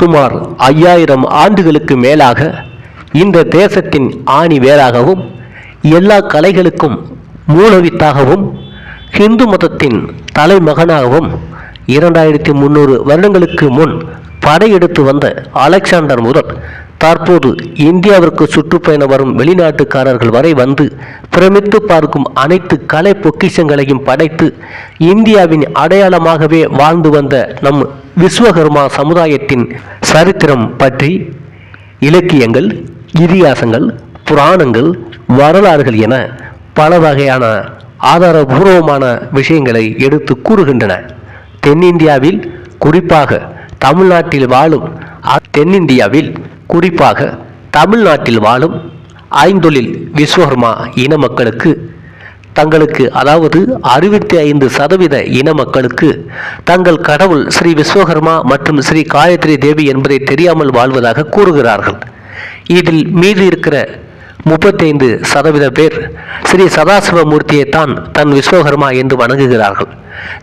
சுமார் ஐயாயிரம் ஆண்டுகளுக்கு மேலாக இந்த தேசத்தின் ஆணி வேராகவும் எல்லா கலைகளுக்கும் மூலவித்தாகவும் ஹிந்து மதத்தின் தலைமகனாகவும் இரண்டாயிரத்தி முந்நூறு வருடங்களுக்கு முன் படையெடுத்து வந்த அலெக்சாண்டர் முதல் தற்போது இந்தியாவிற்கு சுற்றுப்பயணம் வரும் வெளிநாட்டுக்காரர்கள் வரை வந்து பிரமித்து பார்க்கும் அனைத்து கலை பொக்கிஷங்களையும் படைத்து இந்தியாவின் அடையாளமாகவே வாழ்ந்து வந்த நம் விஸ்வகர்மா சமுதாயத்தின் சரித்திரம் பற்றி இலக்கியங்கள் இதிகாசங்கள் புராணங்கள் வரலாறுகள் என பல வகையான ஆதாரபூர்வமான விஷயங்களை எடுத்து கூறுகின்றன. தென்னிந்தியாவில் குறிப்பாக தமிழ்நாட்டில் வாழும் தென்னிந்தியாவில் குறிப்பாக தமிழ்நாட்டில் வாழும் ஐந்தொழில் விஸ்வகர்மா இன மக்களுக்கு தங்களுக்கு அதாவது அறுபத்தி ஐந்து சதவீத இன மக்களுக்கு தங்கள் கடவுள் ஸ்ரீ விஸ்வகர்மா மற்றும் ஸ்ரீ காயத்ரி தேவி என்பதை தெரியாமல் வாழ்வதாக கூறுகிறார்கள். இதில் மீதி இருக்கிற முப்பத்தைந்து சதவீத பேர் ஸ்ரீ சதாசிவமூர்த்தியை தான் தன் விஸ்வகர்மா என்று வணங்குகிறார்கள்.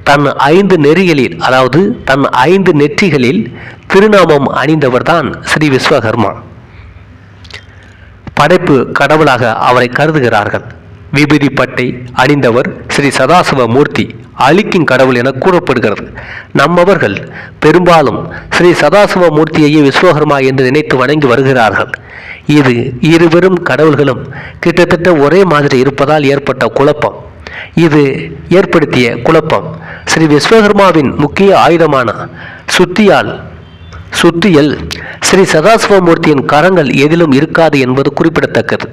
தன் ஐந்து நெறிகளில் அதாவது தன் ஐந்து நெற்றிகளில் திருநாமம் அணிந்தவர்தான் ஸ்ரீ விஸ்வகர்மா. படைப்பு கடவுளாக அவரை கருதுகிறார்கள். விபூதி பட்டை அணிந்தவர் ஸ்ரீ சதாசிவ மூர்த்தி அழிக்கும் கடவுள் என கூறப்படுகிறது. நம்மவர்கள் பெரும்பாலும் ஸ்ரீ சதாசிவ மூர்த்தியையே விஸ்வகர்மா என்று நினைத்து வணங்கி வருகிறார்கள். இது இருவரும் கடவுள்களும் கிட்டத்தட்ட ஒரே மாதிரி இருப்பதால் ஏற்பட்ட குழப்பம். இது ஏற்படுத்திய குழப்பம் ஸ்ரீ விஸ்வகர்மாவின் முக்கிய ஆயுதமான சுத்தியால் சுத்தியல் ஸ்ரீ சதாசிவமூர்த்தியின் கரங்கள் எதிலும் இருக்காது என்பது குறிப்பிடத்தக்கது.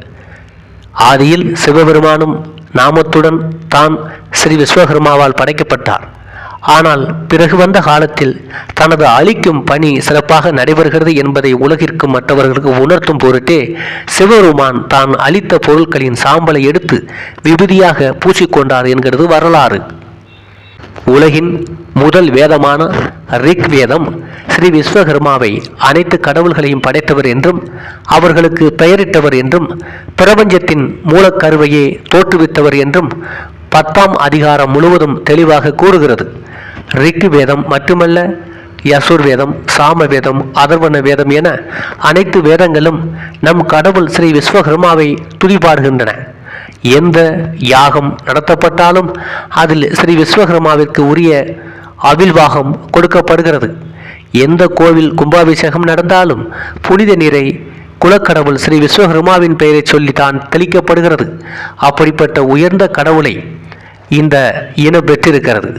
ஆதியில் சிவபெருமானும் நாமத்துடன் தான் ஸ்ரீ விஸ்வகர்மாவால் படைக்கப்பட்டார். ஆனால் பிறகு வந்த காலத்தில் தனது அழிக்கும் பணி சிறப்பாக நடைபெறுகிறது என்பதை உலகிற்கு மற்றவர்களுக்கு உணர்த்தும் பொருட்டே சிவபெருமான் தான் அளித்த பொருட்களின் சாம்பலை எடுத்து விபதியாக பூசிக்கொண்டார் என்கிறது வரலாறு. உலகின் முதல் வேதமான ரிக் வேதம் ஸ்ரீ விஸ்வகர்மாவை அனைத்து கடவுள்களையும் படைத்தவர் என்றும் அவர்களுக்கு பெயரிட்டவர் என்றும் பிரபஞ்சத்தின் மூலக்கருவையே தோற்றுவித்தவர் என்றும் பத்தாம் அதிகாரம் முழுவதும் தெளிவாக கூறுகிறது. ரிக் வேதம் மட்டுமல்ல யசுர் வேதம் சாம வேதம் அதர்வண வேதம் என அனைத்து வேதங்களும் நம் கடவுள் ஸ்ரீ விஸ்வகர்மாவை துதிபாடுகின்றன. எந்த யாகம் நடத்தப்பட்டாலும் அதில் ஸ்ரீ விஸ்வகர்மாவிற்கு உரிய அவில்வாகம் கொடுக்கப்படுகிறது. எந்த கோவில் கும்பாபிஷேகம் நடந்தாலும் புனித நீரை குலக்கடவுள் ஸ்ரீ விஸ்வகர்மாவின் பெயரை சொல்லித்தான் தெளிக்கப்படுகிறது. அப்படிப்பட்ட உயர்ந்த கடவுளை இந்த இனம் பெற்றிருக்கிறது.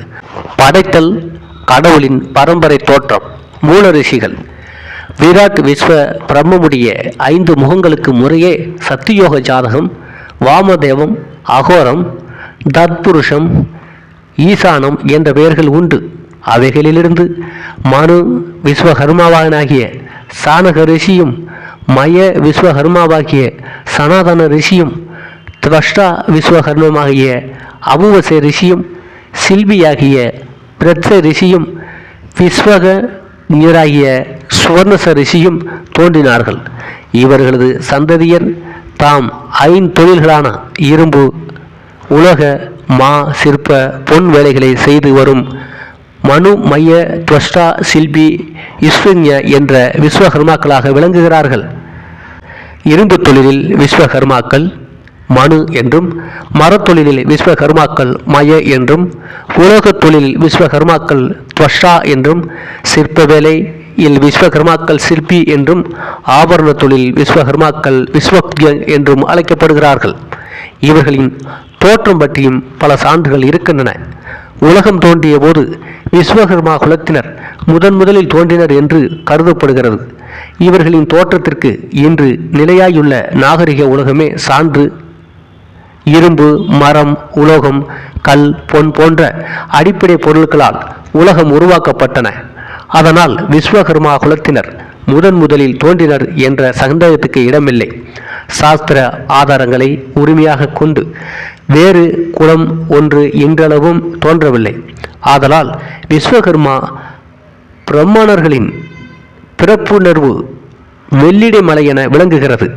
படைத்தல் கடவுளின் பரம்பரை தோற்றம். மூல ரிஷிகள். விராட் விஸ்வ பிரம்மமுடைய ஐந்து முகங்களுக்கு முறையே சத்தியோக ஜாதகம் வாமதேவம் அகோரம் தத்புருஷம் ஈசானம் என்ற பெயர்கள் உண்டு. அவைகளிலிருந்து மனு விஸ்வகர்மாவானாகிய சானக ரிஷியும் மய விஸ்வகர்மாவாகிய சனாதன ரிஷியும் துவஷ்டா விஸ்வகர்மமாகிய அபுவச ரிஷியும் சில்பியாகிய பிரத்ச ரிஷியும் விஸ்வக நீராகிய சுவர்ணச ரிஷியும் தோன்றினார்கள். இவர்களது சந்ததியர் தாம் ஐந்தொழில்களான இரும்பு உலக மா சிற்ப பொன் வேலைகளை செய்து வரும் மனு மைய துவஷ்டா சில்பி இஸ்வன்ய என்ற விஸ்வகர்மாக்களாக விளங்குகிறார்கள். இரும்பு தொழிலில் விஸ்வகர்மாக்கள் மனு என்றும் மரத்தொழிலில் விஸ்வகர்மாக்கள் மய என்றும் உலோகத் தொழிலில் விஸ்வகர்மாக்கள் துவஷா என்றும் சிற்ப வேலை இல் விஸ்வகர்மாக்கள் சிற்பி என்றும் ஆபரண தொழில் விஸ்வகர்மாக்கள் விஸ்வக்ய என்றும் அழைக்கப்படுகிறார்கள். இவர்களின் தோற்றம் பற்றியும் பல சான்றுகள் இருக்கின்றன. உலகம் தோன்றிய போது விஸ்வகர்மா குலத்தினர் முதன் முதலில் தோன்றினர் என்று கருதப்படுகிறது. இவர்களின் தோற்றத்திற்கு இன்று நிலையாயுள்ள நாகரிக உலகமே சான்று. இரும்பு மரம் உலோகம் கல் பொன் போன்ற அடிப்படை பொருட்களால் உலகம் உருவாக்கப்பட்டன. அதனால் விஸ்வகர்மா குலத்தினர் முதன் முதலில் தோன்றினர் என்ற சந்தேகத்துக்கு இடமில்லை. சாஸ்திர ஆதாரங்களை உரிமையாக கொண்டு வேறு குலம் ஒன்று இன்றளவும் தோன்றவில்லை. ஆதலால் விஸ்வகர்மா பிரம்மாணர்களின் பிறப்புணர்வு வெள்ளிடை மலை என விளங்குகிறது.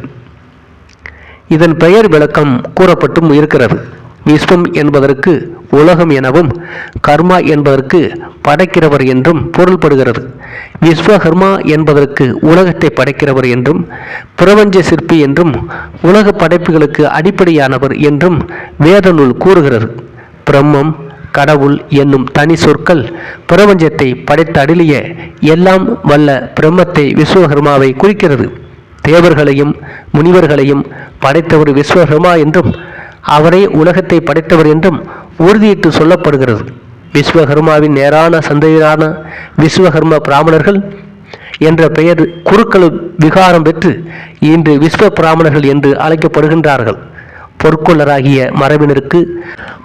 இதன் பெயர் விளக்கம் கூறப்பட்டும் இருக்கிறது. விஸ்வம் என்பதற்கு உலகம் எனவும் கர்மா என்பதற்கு படைக்கிறவர் என்றும் பொருள்படுகிறது. விஸ்வகர்மா என்பதற்கு உலகத்தை படைக்கிறவர் என்றும் பிரபஞ்ச சிற்பி என்றும் உலக படைப்புகளுக்கு அடிப்படையானவர் என்றும் வேத நூல் கூறுகிறது. பிரம்மம் கடவுள் என்னும் தனி சொற்கள் பிரபஞ்சத்தை படைத்தடிலிய எல்லாம் வல்ல பிரம்மத்தை விஸ்வகர்மாவை குறிக்கிறது. தேவர்களையும் முனிவர்களையும் படைத்தவர் விஸ்வகர்மா என்றும் அவரே உலகத்தை படைத்தவர் என்றும் உறுதியிட்டு சொல்லப்படுகிறது. விஸ்வகர்மாவின் நேரான சந்தையிலான விஸ்வகர்ம பிராமணர்கள் என்ற பெயர் குருக்கள் விகாரம் பெற்று இன்று விஸ்வ பிராமணர்கள் என்று அழைக்கப்படுகின்றார்கள். பொற்கொள்ளராகிய மரபினருக்கு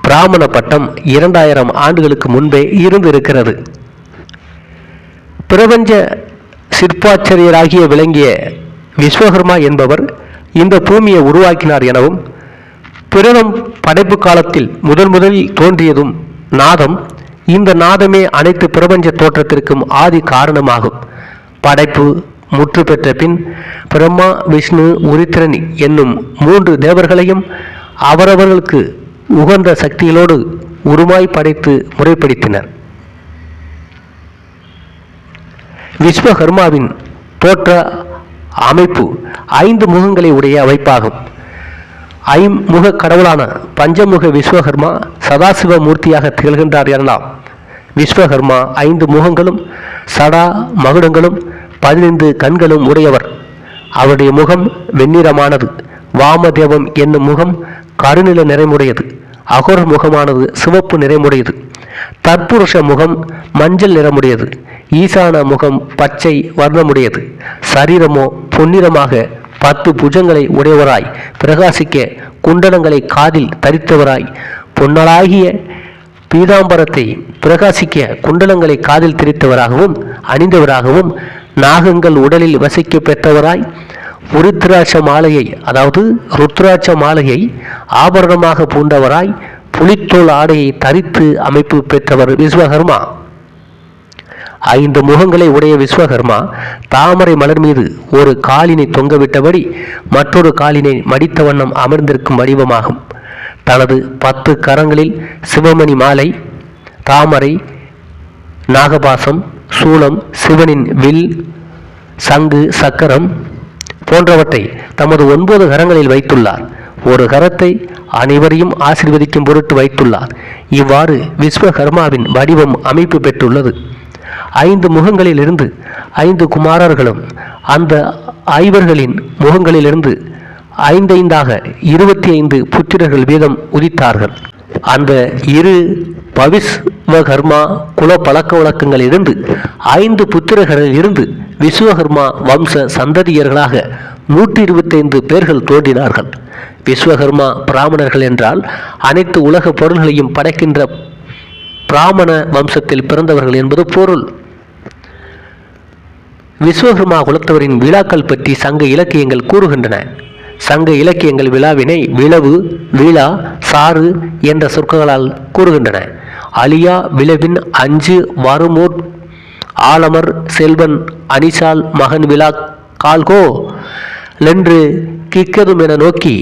பிராமண பட்டம் இரண்டாயிரம் ஆண்டுகளுக்கு முன்பே இருந்திருக்கிறது. பிரபஞ்ச சிற்பாச்சரியராகிய விளங்கிய விஸ்வகர்மா என்பவர் இந்த பூமியை உருவாக்கினார் எனவும் பிரதம் படைப்பு காலத்தில் முதன் முதலில் தோன்றியதும் நாதம் இந்த நாதமே அனைத்து பிரபஞ்ச தோற்றத்திற்கும் ஆதி காரணமாகும். படைப்பு முற்று பெற்ற பின் பிரம்மா விஷ்ணு உரித்திரன் என்னும் மூன்று தேவர்களையும் அவரவர்களுக்கு உகந்த சக்திகளோடு உருமாய் படைத்து முறைப்படுத்தினர். விஸ்வகர்மாவின் தோற்ற அமைப்பு ஐந்து முகங்களை உடைய அமைப்பாகும். ஐமுக கடவுளான பஞ்சமுக விஸ்வகர்மா சதாசிவ மூர்த்தியாக திகழ்கின்றார் எனலாம். விஸ்வகர்மா ஐந்து முகங்களும் சடா மகுடங்களும் பதினைந்து கண்களும் உடையவர். அவருடைய முகம் வெண்ணிறமானது. வாமதேவம் என்னும் முகம் கருநில நிறைமுடையது. அகோர முகமானது சிவப்பு நிறைமுடையது. தற்புருஷ முகம் மஞ்சள் நிறமுடையது. ஈசான முகம் பச்சை வர்ணமுடையது. சரீரமோ பொன்னிறமாக பத்து புஜங்களை உடையவராய் பிரகாசிக்க குண்டலங்களை காதில் தரித்தவராய். பொன்னலாகிய பீதாம்பரத்தை பிரகாசிக்க குண்டலங்களை காதில் திரித்தவராகவும் அணிந்தவராகவும் நாகங்கள் உடலில் வசிக்க பெற்றவராய். உருத்ராட்ச மாலையை அதாவது ருத்ராட்ச மாலையை ஆபரணமாக பூண்டவராய். புலித்தோல் ஆடையை தரித்து அமைப்பு பெற்றவர் விஸ்வகர்மா. ஐந்து முகங்களை உடைய விஸ்வகர்மா தாமரை மலர் மீது ஒரு காலினை தொங்கவிட்டபடி மற்றொரு காலினை மடித்த வண்ணம் அமர்ந்திருக்கும் வடிவமாகும். தனது பத்து கரங்களில் சிவமணி மாலை தாமரை நாகபாசம் சூலம் சிவனின் வில் சங்கு சக்கரம் போன்றவற்றை தமது ஒன்பது கரங்களில் வைத்துள்ளார். ஒரு கரத்தை அனைவரையும் ஆசீர்வதிக்கும் பொருட்டு வைத்துள்ளார். இவ்வாறு விஸ்வகர்மாவின் வடிவம் அமைப்பு பெற்றுள்ளது. ஐந்து முகங்களிலிருந்து ஐந்து குமாரர்களும் அந்த ஐவர்களின் முகங்களிலிருந்து ஐந்தைந்தாக இருபத்தி ஐந்து புத்திரர்கள் வீதம் உதித்தார்கள். அந்த இரு பவிஸ்வகர்மா குல பழக்க வழக்கங்களிலிருந்து ஐந்து புத்திரர்களில் இருந்து விஸ்வகர்மா வம்ச சந்ததியர்களாக நூற்றி இருபத்தைந்து பேர்கள் தோன்றினார்கள். விஸ்வகர்மா பிராமணர்கள் என்றால் அனைத்து உலக பொருள்களையும் படைக்கின்ற பிராமண வம்சத்தில் பிறந்தவர்கள் என்பது பொருள். விஸ்வகர்மா குலத்தவரின் விழாக்கள் பற்றி சங்க இலக்கியங்கள் கூறுகின்றன. சங்க இலக்கியங்கள் விழாவினை விளவு விழா சாறு என்ற சொற்களால் கூறுகின்றன. அலியா விளவின் அஞ்சு வருமோர் ஆலமர் செல்வன் அனிசால் மகன் விழா கால்கோ லென்று கிக்கதும் என நோக்கி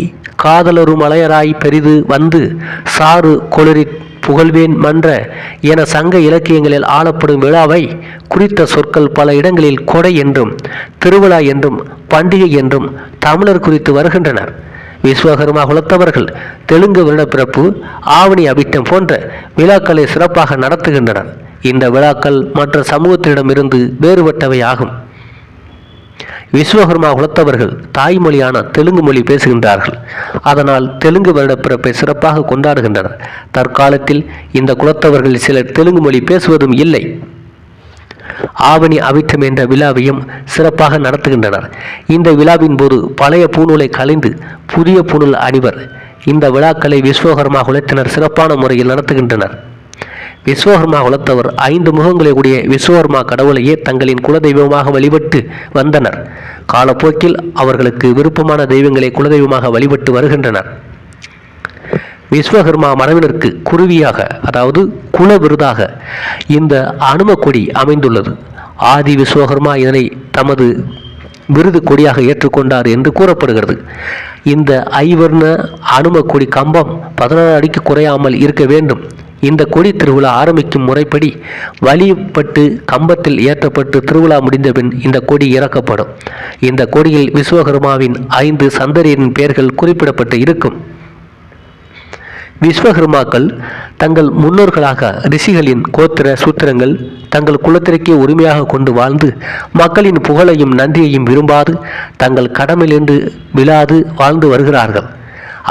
காதலரும் மலையராய் பெரிது வந்து சாறு கொளிரி புகழ்வேன் மன்ற என சங்க இலக்கியங்களில் ஆளப்படும் விழாவை குறித்த சொற்கள் பல இடங்களில் கொடை என்றும் திருவிழா என்றும் பண்டிகை என்றும் தமிழர் குறித்து வருகின்றனர். விஸ்வகர்மா குலத்தவர்கள் தெலுங்கு வருடப்பிறப்பு ஆவணி அபிட்டம் போன்ற விழாக்களை சிறப்பாக நடத்துகின்றனர். இந்த விழாக்கள் மற்ற சமூகத்திடமிருந்து வேறுபட்டவை ஆகும் விஸ்வகர்மா குலத்தவர்கள் தாய்மொழியான தெலுங்கு மொழி பேசுகின்றார்கள். அதனால் தெலுங்கு வருடப்பிறப்பை சிறப்பாக கொண்டாடுகின்றனர். தற்காலத்தில் இந்த குலத்தவர்கள் சிலர் தெலுங்கு மொழி பேசுவதும் இல்லை. ஆவணி அவிட்டம் என்ற விழாவையும் சிறப்பாக நடத்துகின்றனர். இந்த விழாவின் போது பழைய பூநூலை கலைந்து புதிய பூநூல் அணிவர். இந்த விழாக்களை விஸ்வகர்மா குலத்தினர் சிறப்பான முறையில் நடத்துகின்றனர். விஸ்வகர்மா குலத்தவர் ஐந்து முகங்களை கூடிய விஸ்வகர்மா கடவுளையே தங்களின் குலதெய்வமாக வழிபட்டு வந்தனர். காலப்போக்கில் அவர்களுக்கு விருப்பமான தெய்வங்களை குலதெய்வமாக வழிபட்டு வருகின்றனர். விஸ்வகர்மா மரபினருக்கு குருவியாக அதாவது குல விருதாக இந்த அனும கொடி அமைந்துள்ளது. ஆதி விஸ்வகர்மா இதனை தமது விருது கொடியாக ஏற்றுக்கொண்டார் என்று கூறப்படுகிறது. இந்த ஐவர்ண அனும கொடி கம்பம் பதினாறு அடிக்கு குறையாமல் இருக்க வேண்டும். இந்த கொடி திருவிழா ஆரம்பிக்கும் முறைப்படி வழிபட்டு கம்பத்தில் ஏற்றப்பட்டு திருவிழா முடிந்தபின் இந்த கொடி இறக்கப்படும். இந்த கொடியில் விஸ்வகர்மாவின் ஐந்து சந்தரியின் பெயர்கள் குறிப்பிடப்பட்டு இருக்கும். விஸ்வகர்மாக்கள் தங்கள் முன்னோர்களாக ரிஷிகளின் கோத்திர சூத்திரங்கள் தங்கள் குலத்திற்கே உரிமையாக கொண்டு வாழ்ந்து மக்களின் புகழையும் நன்றியையும் விரும்பாது தங்கள் கடமையிலிருந்து விழாது வாழ்ந்து வருகிறார்கள்.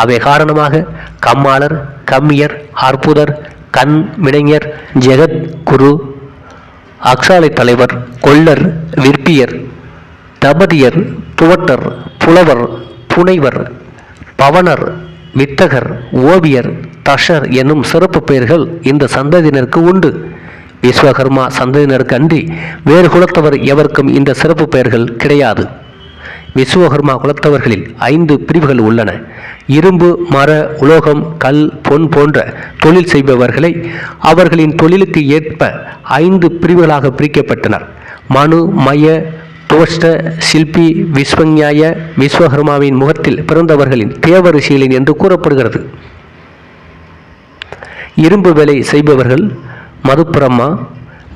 அவை காரணமாக கம்மாளர் கம்மியர் அற்புதர் கண் வினைஞர் ஜெகத் குரு அக்ஷாலை தலைவர் கொள்ளர் விற்பியர் தபதியர் துவட்டர் புலவர் புனைவர் பவனர் வித்தகர் ஓவியர் தஷர் என்னும் சிறப்பு பெயர்கள் இந்த சந்ததியினருக்கு உண்டு. விஸ்வகர்மா சந்ததியினருக்கு அன்றி வேறு குலத்தவர் எவருக்கும் இந்த சிறப்பு பெயர்கள் கிடையாது. விஸ்வகர்மா குலத்தவர்களில் ஐந்து பிரிவுகள் உள்ளன. இரும்பு மர உலோகம் கல் பொன் போன்ற தொழில் செய்பவர்களை அவர்களின் தொழிலுக்கு ஏற்ப ஐந்து பிரிவுகளாக பிரிக்கப்பட்டனர். மனு மய தோஷ்ட சில்பி விஸ்வஞாய விஸ்வகர்மாவின் முகத்தில் பிறந்தவர்களின் தேவரிஷிகளின் என்று கூறப்படுகிறது. இரும்பு வேலை செய்பவர்கள் மதுப்பிரம்மா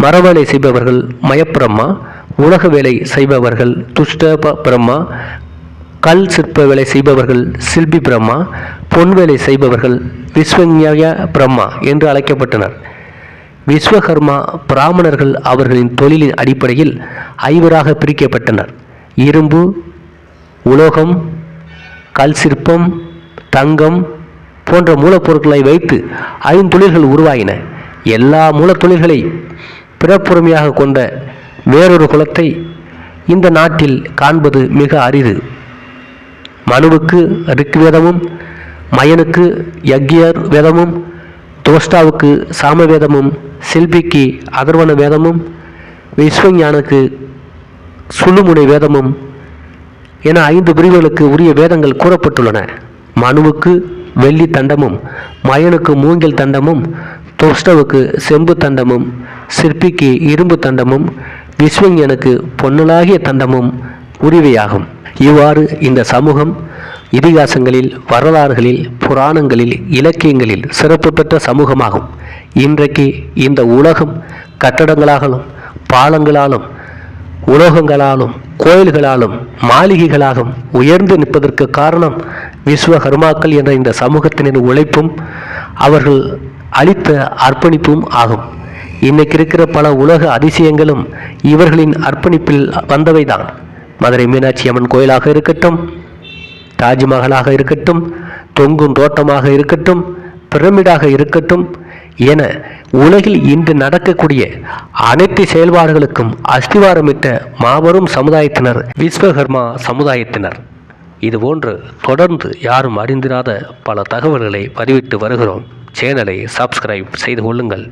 மரவேலை செய்பவர்கள் மயப்பிரம்மா உலக வேலை செய்பவர்கள் துஷ்ட பிரம்மா கல் சிற்ப வேலை செய்பவர்கள் சில்பி பிரம்மா பொன் வேலை செய்பவர்கள் விஸ்வஞாய பிரம்மா என்று அழைக்கப்பட்டனர். விஸ்வகர்மா பிராமணர்கள் அவர்களின் தொழிலின் அடிப்படையில் ஐவராக பிரிக்கப்பட்டனர். இரும்பு உலோகம் கல் சிற்பம் தங்கம் போன்ற மூலப்பொருட்களை வைத்து ஐந்தொழில்கள் உருவாகின எல்லா மூலத்தொழில்களை பிறப்புரிமையாக கொண்ட வேறொரு குலத்தை இந்த நாட்டில் காண்பது மிக அரிது. மனுவுக்கு ரிக்வேதமும் மயனுக்கு யக்யர் வேதமும் தோஷ்டாவுக்கு சாம வேதமும் சில்பிக்கு அதர்வன வேதமும் விஸ்வஞானுக்கு சுழுமுனை வேதமும் என ஐந்து பிரிவுகளுக்கு உரிய வேதங்கள் கூறப்பட்டுள்ளன. மனுவுக்கு வெள்ளி தண்டமும் மயனுக்கு மூங்கில் தண்டமும் தோஷ்டவுக்கு செம்பு தண்டமும் சிற்பிக்கு இரும்பு தண்டமும் விஸ்வஞனுக்கு பொன்னலாகிய தண்டமும் உரிவையாகும் இவ்வாறு இந்த சமூகம் இதிகாசங்களில் வரலாறுகளில் புராணங்களில் இலக்கியங்களில் சிறப்பு பெற்ற சமூகமாகும். இன்றைக்கு இந்த உலகம் கட்டடங்களாலும் பாலங்களாலும் உலோகங்களாலும் கோயில்களாலும் மாளிகைகளாலும் உயர்ந்து நிற்பதற்கு காரணம் விஸ்வகர்மாக்கள் என்ற இந்த சமூகத்தினர் உழைப்பும் அவர்கள் அளித்த அர்ப்பணிப்பும் ஆகும். இன்னைக்கு இருக்கிற பல உலக அதிசயங்களும் இவர்களின் அர்ப்பணிப்பில் வந்தவைதான். மதுரை மீனாட்சி அம்மன் கோயிலாக இருக்கட்டும் தாஜ்மஹாலாக இருக்கட்டும் தொங்கும் தோட்டமாக இருக்கட்டும் பிரமிடாக இருக்கட்டும் என உலகில் இன்று நடக்கக்கூடிய அனைத்து செயல்பாடுகளுக்கும் அஸ்திவாரமிட்ட மாபெரும் சமுதாயத்தினர் விஸ்வகர்மா சமுதாயத்தினர். இதுபோன்று தொடர்ந்து யாரும் அறிந்திராத பல தகவல்களை பதிவிட்டு வருகிறோம். சேனலை சப்ஸ்கிரைப் செய்து கொள்ளுங்கள்.